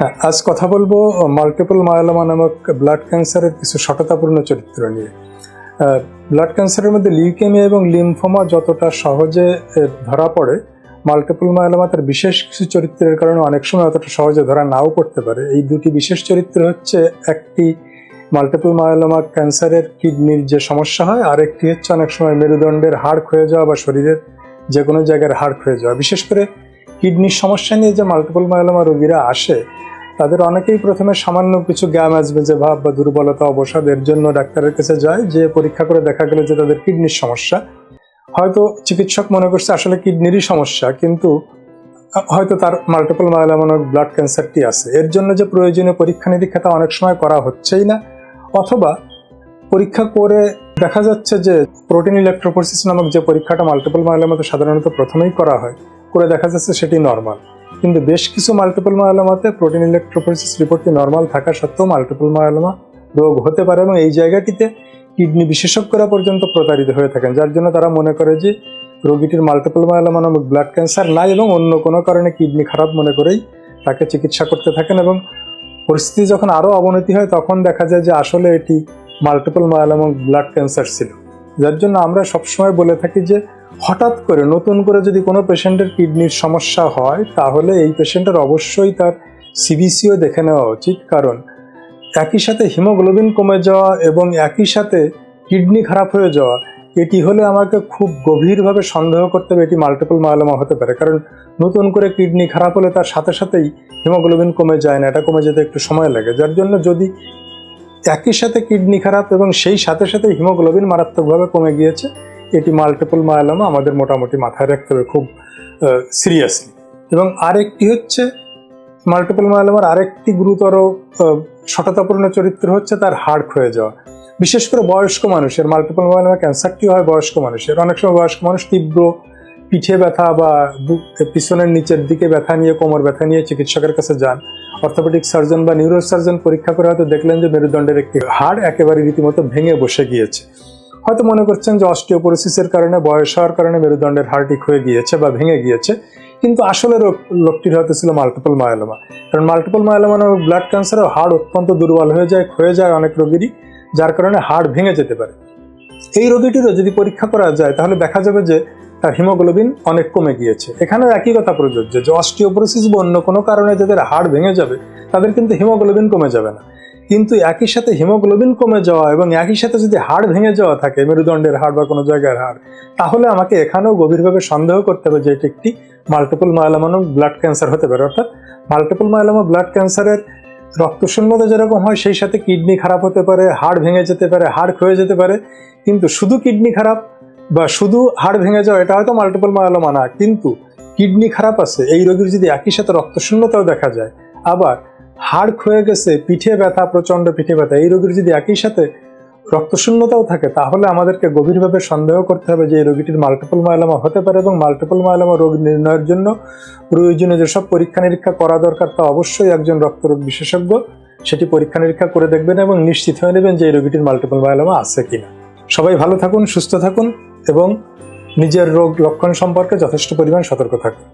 হ্যাঁ আজ কথা বলব মাল্টিপল মায়োলোমা নামক ব্লাড ক্যান্সারের কিছু সততাপূর্ণ চরিত্র নিয়ে। ব্লাড ক্যান্সারের মধ্যে লিউকেমিয়া এবং লিমফোমা যতটা সহজে ধরা পড়ে মাল্টিপল মায়োলোমা তার বিশেষ কিছু চরিত্রের কারণে অনেক সময় অতটা সহজে ধরা নাও পড়তে পারে। এই দুটি বিশেষ চরিত্র হচ্ছে, একটি মাল্টিপল মায়োলোমা ক্যান্সারের কিডনির যে সমস্যা হয় আর একটি হচ্ছে অনেক সময় মেরুদণ্ডের হাড় ক্ষয়ে যাওয়া বা শরীরের যে কোনো জায়গার হাড় ক্ষয়ে যাওয়া। বিশেষ করে কিডনির সমস্যা নিয়ে যে মাল্টিপল মায়োলোমা রোগীরা আসে তাদের অনেকেই প্রথমে সামান্য কিছু গ্যাম যে ভাব বা দুর্বলতা, অবসাদ, এর জন্য ডাক্তারের কাছে যায়, যে পরীক্ষা করে দেখা গেল যে তাদের কিডনির সমস্যা। হয়তো চিকিৎসক মনে করছে আসলে কিডনিরই সমস্যা, কিন্তু হয়তো তার মাল্টিপল মায়োলামানক ব্লাড ক্যান্সারটি আছে। এর জন্য যে প্রয়োজনীয় পরীক্ষা নিরীক্ষা তা অনেক সময় করা হচ্ছেই না। অথবা পরীক্ষা করে দেখা যাচ্ছে যে প্রোটিন ইলেকট্রোপোরসিস নামক যে পরীক্ষাটা মাল্টিপল মায়োলামাতে সাধারণত প্রথমেই করা হয়, করে দেখা যাচ্ছে সেটি নর্মাল কিন্তু বেশ কিছু মাল্টিপল মায়োলামাতে প্রোটিন ইলেকট্রোপোরসিস রিপোর্টটি নর্মাল থাকা সত্ত্বেও মাল্টিপল মায়োলামা রোগ হতে পারে এবং এই জায়গাটিতে কিডনি বিশেষজ্ঞরা পর্যন্ত প্রতারিত হয়ে থাকেন, যার জন্য তারা মনে করে যে রোগীটির মাল্টিপল মায়োলামা নামক ব্লাড ক্যান্সার নাই এবং অন্য কোনো কারণে কিডনি খারাপ মনে করেই তাকে চিকিৎসা করতে থাকেন এবং পরিস্থিতি যখন আরও অবনতি হয়, তখন দেখা যায় যে আসলে এটি মাল্টিপল মায়োলামা ব্লাড ক্যান্সার ছিল। যার জন্য আমরা সবসময় বলে থাকি যে হঠাৎ করে, নতুন করে যদি কোনো পেশেন্টের কিডনির সমস্যা হয়, তাহলে এই পেশেন্টের অবশ্যই তার সিবিসিও দেখে নেওয়া উচিত। কারণ একই সাথে হিমোগ্লোবিন কমে যাওয়া এবং একই সাথে কিডনি খারাপ হয়ে যাওয়া, এটি হলে আমাকে খুব গভীরভাবে সন্দেহ করতে হবে। এটি মাল্টিপল মায়োলোমা হতে পারে। কারণ নতুন করে কিডনি খারাপ হলে তার সাথে সাথেই হিমোগ্লোবিন কমে যায় না, এটা কমে যেতে একটু সময় লাগে। যার জন্য যদি একই সাথে কিডনি খারাপ এবং সেই সাথে সাথে হিমোগ্লোবিন মারাত্মকভাবে কমে গিয়েছে। এটি মাল্টিপল মায়োলোমা আমাদের মোটামুটি মাথায় রাখতে হবে খুব সিরিয়াসলি এবং আরেকটি হচ্ছে মাল্টিপল মায়োলোমার আরেকটি গুরুতর সততাপূর্ণ চরিত্র হচ্ছে তার হাড় ক্ষয়ে যাওয়া। বিশেষ করে বয়স্ক মানুষের মাল্টিপল মায়োলোমা ক্যান্সারটি হয়? বয়স্ক মানুষের। অনেক সময় বয়স্ক মানুষ তীব্র পিঠে ব্যথা বা পিছনের নিচের দিকে ব্যথা নিয়ে, কোমর ব্যথা নিয়ে চিকিৎসকের কাছে যান। অর্থোপেডিক সার্জন বা নিউরো সার্জন পরীক্ষা করে হয়তো দেখলেন যে মেরুদণ্ডের একটি হাড় একেবারে রীতিমতো ভেঙে বসে গিয়েছে। হয়তো মনে করছেন যে অস্টিওপোরোসিসের কারণে, বয়স হওয়ার কারণে মেরুদণ্ডের হাড়টি ক্ষয়ে গিয়েছে বা ভেঙে গিয়েছে। কিন্তু আসলে রোগ, লোকটির হয়তো ছিল মাল্টিপল মায়োলোমা কারণ মাল্টিপল মায়োলোমা নামক ব্লাড ক্যান্সারে হাড় অত্যন্ত দুর্বল হয়ে যায়, ক্ষয়ে যায় অনেক রোগীরই, যার কারণে হাড় ভেঙে যেতে পারে। এই রোগীটিরও যদি পরীক্ষা করা যায়, তাহলে দেখা যাবে যে তার হিমোগ্লোবিন অনেক কমে গিয়েছে। এখানেও একই কথা প্রযোজ্য যে অস্টিওপোরোসিস বা অন্য কোনো কারণে যাদের হাড় ভেঙে যাবে, তাদের কিন্তু হিমোগ্লোবিন কমে যাবে না। কিন্তু একই সাথে হিমোগ্লোবিন কমে যাওয়া এবং একই সাথে যদি হাড় ভেঙে যাওয়া থাকে, মেরুদণ্ডের হাড় বা কোনো জায়গার হাড়, তাহলে আমাকে এখানেও গভীরভাবে সন্দেহ করতে হবে যে এটি একটি মাল্টিপল মায়োলামানো ব্লাড ক্যান্সার হতে পারে। অর্থাৎ মাল্টিপল মায়োলামা ব্লাড ক্যান্সারের রক্তশূন্যতা যেরকম হয়, সেই সাথে কিডনি খারাপ হতে পারে, হাড় ভেঙে যেতে পারে, হাড় ক্ষয়ে যেতে পারে। কিন্তু শুধু কিডনি খারাপ বা শুধু হাড় ভেঙে যাওয়া, এটা হয়তো মাল্টিপল মায়োলোমা না, কিন্তু কিডনি খারাপ আছে, এই রোগীর যদি একই সাথে রক্তশূন্যতাও দেখা যায়, আবার হাড় ক্ষয়ে গেছে, পিঠে ব্যথা, প্রচণ্ড পিঠে ব্যথা, এই রোগীর যদি একই সাথে রক্তশূন্যতাও থাকে, তাহলে আমাদেরকে গভীরভাবে সন্দেহ করতে হবে যে এই রোগীটির মাল্টিপল মায়োলোমা হতে পারে এবং মাল্টিপল মায়োলোমা রোগ নির্ণয়ের জন্য প্রয়োজনীয় যেসব পরীক্ষা নিরীক্ষা করা দরকার, তা অবশ্যই একজন রক্তরোগ বিশেষজ্ঞ সেটি পরীক্ষা নিরীক্ষা করে দেখবেন এবং নিশ্চিত হয়ে নেবেন যে এই রোগীটির মাল্টিপল মায়োলোমা আছে কিনা। সবাই ভালো থাকুন, সুস্থ থাকুন। এবং নিজের রোগ লক্ষণ সম্পর্কে যথেষ্ট পরিমাণ সতর্ক থাকুন